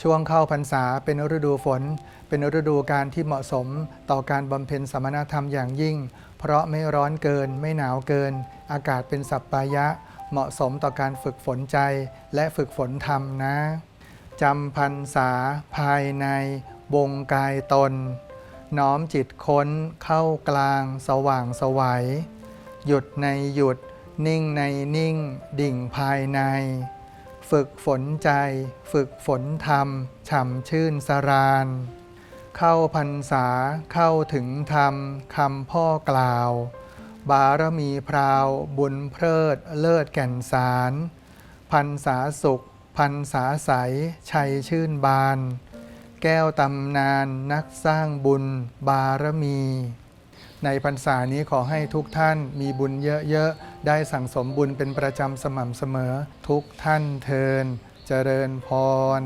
ช่วงเข้าพรรษาเป็นฤดูฝน เป็นฤดูการที่เหมาะสมต่อการบำเพ็ญสมณธรรมอย่างยิ่ง เพราะไม่ร้อนเกินไม่หนาวเกิน อากาศเป็นสัปปายะ เหมาะสมต่อการฝึกฝนใจและฝึกฝนธรรมนะจำพรรษาภายในวงกายตน น้อมจิตค้นเข้ากลางสว่างสวัยหยุดในหยุด นิ่งในนิ่ง ดิ่งภายใน ฝึกฝนใจ ฝึกฝนธรรมฉ่ำชื่นสราน เข้าพรรษาเข้าถึงธรรมคำพ่อกล่าว บารมีพราว บุญเพลิดเลิศแก่นสารพันษาสุขพันษาใสชัยชื่นบาน แก้วตำนานนักสร้างบุญบารมี ในพรรษานี้ขอให้ทุกท่านมีบุญเยอะๆ ได้สั่งสมบุญเป็นประจำสม่ำเสมอ ทุกท่านเทิน เจริญพร